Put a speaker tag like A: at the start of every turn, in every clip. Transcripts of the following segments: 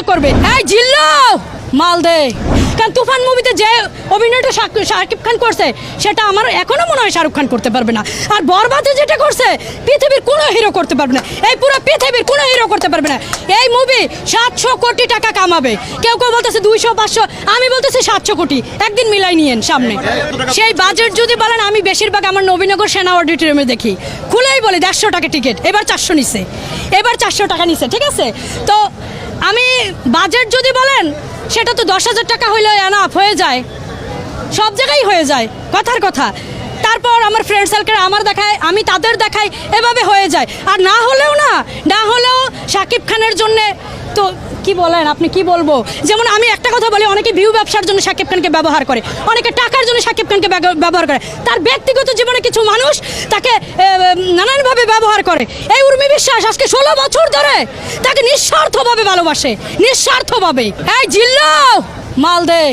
A: Viral করবে। এই জিল্লো! মাল দে। কারণ তুফান মুভিতে যে অভিনয়টা শাকিব খান করছে, সেটা আমার এখনও মনে হয় শাহরুখ খান করতে পারবে না। আর বরবাদে যেটা করছে, পৃথিবীর কোনো হিরো করতে পারবে না। এই পুরো পৃথিবীর কোনো হিরো করতে পারবে না। এই মুভি সাতশো কোটি টাকা কামাবে। কেউ কেউ বলতেছে দুইশো, পাঁচশো। আমি বলতেছি সাতশো কোটি। একদিন মিলাই নিয়েন সামনে। সেই বাজেট যদি বলেন, আমি বেশিরভাগ আমার নবীনগর সেনা অডিটোরিয়ামে দেখি। খুলেই বলে, দেড়শো টাকা টিকিট এবার চারশো নিছে। এবার চারশো টাকা নিছে, ঠিক আছে? তো আমি বাজেট যদি বলেন, সেটা তো দশ হাজার টাকা হইলে এনাফ হয়ে যায়। সব জায়গায় হয়ে যায়, কথার কথা। তারপর আমার ফ্রেন্ড সার্কেল আমার দেখায়, আমি তাদের দেখাই, এভাবে হয়ে যায়। আর না হলেও না না হলেও শাকিব খানের জন্যে তো কি বলেন, আপনি কি বলব? যেমন আমি একটা কথা বলি, অনেকে ভিউ ব্যবসার জন্য শাকিব খানকে ব্যবহার করে, অনেকে টাকার জন্য শাকিব খানকে ব্যবহার করে। তার ব্যক্তিগত জীবনে কিছু মানুষ তাকে নানানভাবে ব্যবহার করে। এই উর্মি বিশ্বাস আজকে ষোলো বছর ধরে তাকে নিঃস্বার্থভাবে ভালোবাসে, নিঃস্বার্থভাবে। এই জিল্লো, মাল দে।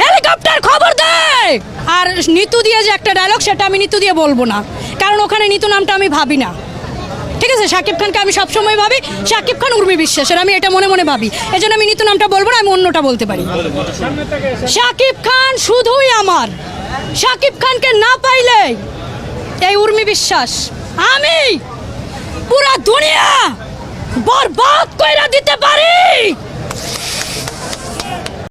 A: হেলিকপ্টার খবর দে। আর নিতু দিয়ে যে একটা ডায়লগ সেটা আমি নিতু দিয়ে বলব না। কারণ ওখানে নিতু নামটা আমি ভাবি না। ঠিক আছে শাকিব খানকে আমি সবসময় ভাবি শাকিব খান উর্মি বিশ্বাসের, আমি এটা মনে মনে ভাবি। এই জন্য আমি নিতু নামটা বলব না, আমি অন্যটা বলতে পারি। শাকিব খান শুধুই আমার। শাকিব খানকে না পাইলে এই উর্মি বিশ্বাস, আমি পুরা দুনিয়া বরবাদ কইরা দিতে